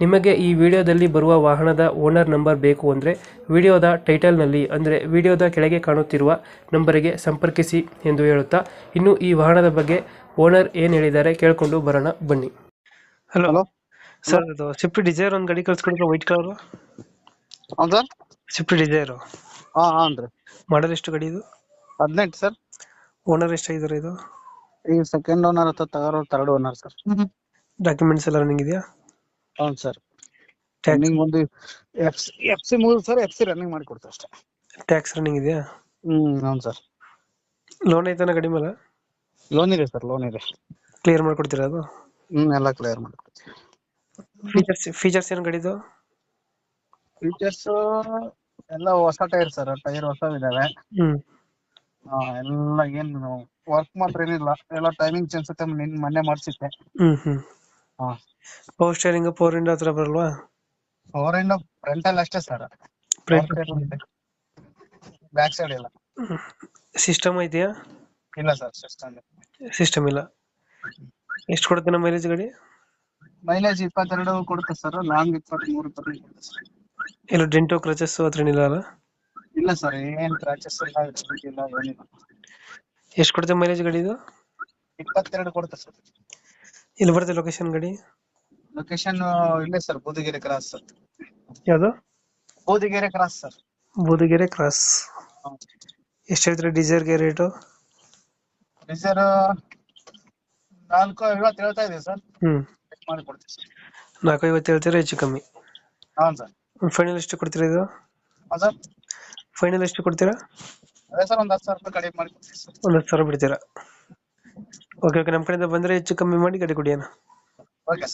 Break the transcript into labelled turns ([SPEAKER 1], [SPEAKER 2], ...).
[SPEAKER 1] ನಿಮಗೆ ಈ ವಿಡಿಯೋದಲ್ಲಿ ಬರುವ ವಾಹನದ ಓನರ್ ನಂಬರ್ ಬೇಕು ಅಂದರೆ ವಿಡಿಯೋದ ಟೈಟಲ್ನಲ್ಲಿ ಅಂದರೆ ವಿಡಿಯೋದ ಕೆಳಗೆ ಕಾಣುತ್ತಿರುವ ನಂಬರಿಗೆ ಸಂಪರ್ಕಿಸಿ ಎಂದು ಹೇಳುತ್ತಾ ಇನ್ನು ಈ ವಾಹನದ ಬಗ್ಗೆ ಓನರ್ ಏನು ಹೇಳಿದ್ದಾರೆ ಕೇಳಿಕೊಂಡು ಬರೋಣ ಬನ್ನಿ. ಹಲೋ.
[SPEAKER 2] ಹಲೋ.
[SPEAKER 1] ಸರ್ ಅದು ಸ್ವಿಫ್ಟ್ ಡಿಸೈರ್ ಒಂದು ಗಾಡಿ ಕಳ್ಸ್ಕೊಡಿದ್ರೆ white colour
[SPEAKER 2] sir.
[SPEAKER 1] Swift Dzire
[SPEAKER 2] ಹಾ ರೀ
[SPEAKER 1] ಮಾಡಲ್ ಎಷ್ಟು ಗಾಡಿ ಇದು?
[SPEAKER 2] ಹದಿನೆಂಟು ಸರ್.
[SPEAKER 1] ಓನರ್ ಎಷ್ಟಾಗಿದ್ದಾರೆ ಇದು?
[SPEAKER 2] ಈಗ ಸೆಕೆಂಡ್ ಓನರ್ ಅಥವಾ ತಗೋರೋ ಥರ್ಡ್ ಓನರ್ ಸರ್.
[SPEAKER 1] ಡಾಕ್ಯುಮೆಂಟ್ಸ್ ಎಲ್ಲ ರನ್ನಿಂಗ್ ಇದೆಯಾ?
[SPEAKER 2] ಹೌದು ಸರ್.
[SPEAKER 1] ಟ್ರೈನಿಂಗ್
[SPEAKER 2] ರನ್ನಿಂಗ್ ಒಂದು ಎಫ್ ಸಿ ಎಫ್ ಸಿ ಮೂರು ಸರ್ ಎಫ್ ಸಿ ರನ್ನಿಂಗ್ ಮಾಡಿ ಕೊಡ್ತಾರೆ ಅಷ್ಟೇ.
[SPEAKER 1] ಟ್ಯಾಕ್ಸ್ ರನ್ನಿಂಗ್ ಇದೆಯಾ?
[SPEAKER 2] ಹ್ಮ್ ಹೌದು ಸರ್.
[SPEAKER 1] ಲೋನ್ ಐತನ ಕಡಿಮೆ ಮೇಲೆ
[SPEAKER 2] ಲೋನ್ ಇದೆ ಸರ್ ಲೋನ್ ಇದೆ.
[SPEAKER 1] ಕ್ಲಿಯರ್ ಮಾಡ್ಕೊಡ್ತೀರಾ ಅದು?
[SPEAKER 2] ಹ್ಮ್ ಎಲ್ಲ ಕ್ಲಿಯರ್ ಮಾಡ್ಕೊಡ್ತೀವಿ.
[SPEAKER 1] ಫೀಚರ್ಸ್ ಫೀಚರ್ಸ್ ಏನು ಗಡಿದು
[SPEAKER 2] ಫೀಚರ್ಸ್ ಎಲ್ಲ ಹೊಸ ಟೈರ್ ಸರ್ ಟೈರ್ ಹೊಸವಿದಾವೆ
[SPEAKER 1] ಹ್ಮ್.
[SPEAKER 2] ಹಾ ಎಲ್ಲ ಏನು ವರ್ಕ್ ಮಾತ್ರ ಏನಿಲ್ಲ. ಎಲ್ಲ ಟೈಮಿಂಗ್ ಚೇಂಜ್ ನಿನ್ ಮೊನ್ನೆ ಮಾಡಿಸಿದ್ದೆ.
[SPEAKER 1] ಹ್ಮ್ ಹ್ಮ್.
[SPEAKER 2] ಹಾ.
[SPEAKER 1] ಪವರ್ ಸ್ಟೇರಿಂಗ್ ಫೋರ್ ವಿಂಡೋ ಹತ್ರ ಬರಲ್ವಾ?
[SPEAKER 2] ಪವರ್ ಎಂಡ್ ಫ್ರಂಟ್ ಅಲ್ಲಿ ಅಷ್ಟೇ ಸರ್ ಬ್ಯಾಕ್ ಸೈಡ್ ಇಲ್ಲ.
[SPEAKER 1] ಸಿಸ್ಟಮ್ ಇದೆಯಾ
[SPEAKER 2] ಇಲ್ಲ ಸರ್ ಸಿಸ್ಟಮ್
[SPEAKER 1] ಸಿಸ್ಟಮ್ ಇಲ್ಲ. ಎಷ್ಟು ಕೊಡುತ್ತೆ ನಮ್ಮ ಮೈಲೇಜ್ ಗಾಡಿ?
[SPEAKER 2] ಮೈಲೇಜ್ ಇಪ್ಪತ್ತೆರಡು ಕೊಡುತ್ತೆ ಸರ್ ಲಾಂಗ್ ಇಪ್ಪತ್ಮೂರು ಇಪ್ಪತ್ತೈದು ಕೊಡುತ್ತೆ ಸರ್
[SPEAKER 1] ಇಲ್ಲ ಡೆಂಟೋ ಕ್ರಚಸ್ ಹತ್ರ ಏನಿಲ್ಲ ಅಲ್ಲ?
[SPEAKER 2] ಇಲ್ಲ ಸರ್ ಏನ್ ಕ್ರಾಚಸ್ ಇಲ್ಲ ಇಲ್ಲ ಏನಿಲ್ಲ.
[SPEAKER 1] ಎಷ್ಟು ಕೊಡುತ್ತೆ ಮೈಲೇಜ್ ಗಾಡಿ ಇದು?
[SPEAKER 2] ಇಪ್ಪತ್ತೆರಡು ಕೊಡುತ್ತೆ ಸರ್
[SPEAKER 1] ಇಲ್ಲಿ ಬರುತ್ತೆ ಲೊಕೇಶನ್ ಗಡಿ?
[SPEAKER 2] ಲೊಕೇಶನ್ ಇಲ್ಲೇ ಸರ್ ಬೂದಿಗೆರೆ ಕ್ರಾಸ್ ಸರ್
[SPEAKER 1] ಯಾವುದು?
[SPEAKER 2] Boodigere cross sir
[SPEAKER 1] Boodigere cross ಎಷ್ಟು ಹೇಳ್ತೀರಾ ಡೀಸೆಲ್ಗೆ ರೇಟು
[SPEAKER 2] ಡೀಸೆಲ್ ನಾಲ್ಕು ಐವತ್ತು ಹೇಳ್ತಾ ಇದೆ ಸರ್
[SPEAKER 1] ಹ್ಮ್.
[SPEAKER 2] ಮಾಡಿ ಕೊಡ್ತೀವಿ ಸರ್
[SPEAKER 1] ನಾಲ್ಕು ಐವತ್ತು ಹೇಳ್ತೀರಾ ಹೆಚ್ಚು ಕಮ್ಮಿ.
[SPEAKER 2] ಹಾಂ ಸರ್
[SPEAKER 1] ಫೈನಲ್ ಎಷ್ಟು ಕೊಡ್ತೀರಾ ಇದು?
[SPEAKER 2] ಹಾಂ ಸರ್
[SPEAKER 1] ಫೈನಲ್ ಎಷ್ಟು ಕೊಡ್ತೀರಾ?
[SPEAKER 2] ಅದೇ ಸರ್ ಒಂದು ಹತ್ತು ಸಾವಿರ ರೂಪಾಯಿ ಕಡಿಮೆ ಮಾಡಿ ಕೊಡ್ತೀವಿ ಸರ್
[SPEAKER 1] ಒಂದು ಹತ್ತು ಸಾವಿರ ಬಿಡ್ತೀರಾ? ಓಕೆ ಓಕೆ ನಮ್ಮ ಕಡೆಯಿಂದ ಬಂದರೆ ಹೆಚ್ಚು ಕಮ್ಮಿ ಮಾಡಿ ಗಾಡಿ ಕೊಡಿ
[SPEAKER 2] ಓಕೆ